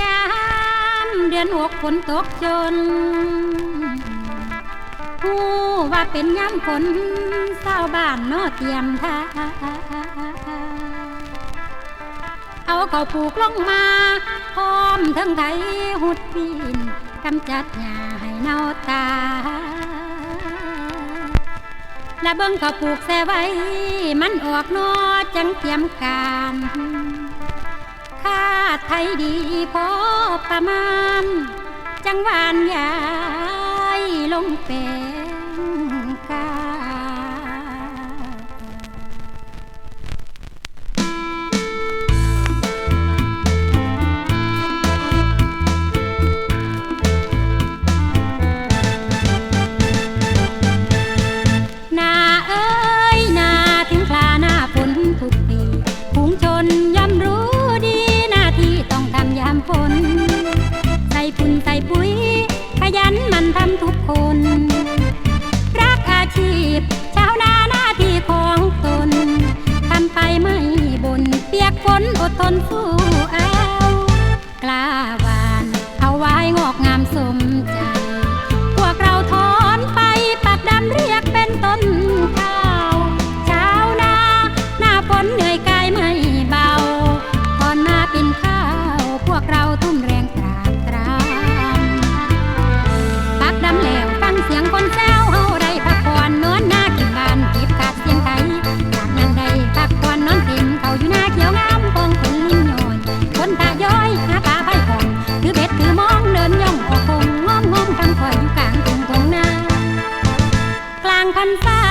ยามเดือนหกฝนตกจนหูว่าเป็นย้ำฝนเศร้าวบ้านนอเตียมท่าเอาเขาปลูกลงมาพร้อมทั้งไถหุดปีนกำจัดหญ้าให้เน่าตาและเบิ่งเขาปลูกแส่ไว้ มันออกนอจังเตรียมการค่า ไทยดีพอประมาณ จังหวานยายลงเป็นกา ชีพ ชาวนาหน้าที่ของตน ทำไปไม่บน เปียกฝนอดทนสู้เอา กล้าหวาน เอาไว้งอกงามสมใจ พันษา